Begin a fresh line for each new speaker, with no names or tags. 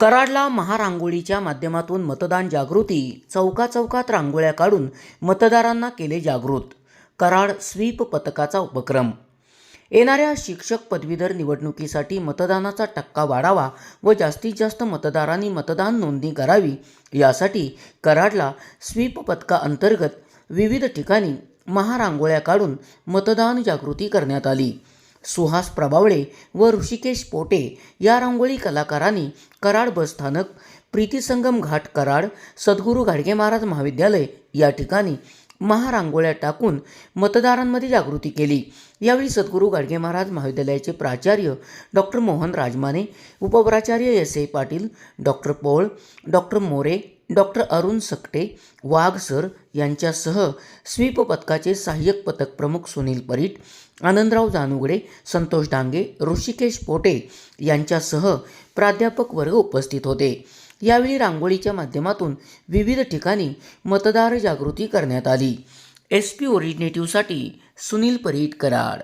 कराडला महारांगोळीच्या माध्यमातून मतदान जागृती चौका चौकात रांगोळ्या काढून मतदारांना केले जागृत. कराड स्वीप पथकाचा उपक्रम. येणाऱ्या शिक्षक पदवीधर निवडणुकीसाठी मतदानाचा टक्का वाढावा व जास्तीत जास्त मतदारांनी मतदान नोंदणी करावी यासाठी कराडला स्वीप पथकाअंतर्गत विविध ठिकाणी महारांगोळ्या काढून मतदान जागृती करण्यात आली. सुहास प्रभावळे व ऋषिकेश पोटे या रांगोळी कलाकारांनी कराड बसस्थानक प्रीतिसंगम घाट कराड सद्गुरू गाडगे महाराज महाविद्यालय या ठिकाणी महारांगोळ्या टाकून मतदारांमध्ये जागृती केली. यावेळी सद्गुरू गाडगे महाराज महाविद्यालयाचे प्राचार्य doctor Mohan Rajmane उपप्राचार्य S A Patil doctor Pol doctor More doctor Arun Sakate Wagh sir यांच्यासह स्वीप पथकाचे सहाय्यक पथक प्रमुख सुनील परीट आनंदराव जानुगडे संतोष डांगे ऋषिकेश पोटे यांच्यासह प्राध्यापक वर्ग उपस्थित होते. यावेळी रांगोळीच्या माध्यमातून विविध ठिकाणी मतदार जागृती करण्यात आली. एस पी ओरिजिनेटिव्हसाठी सुनील परीट कराड.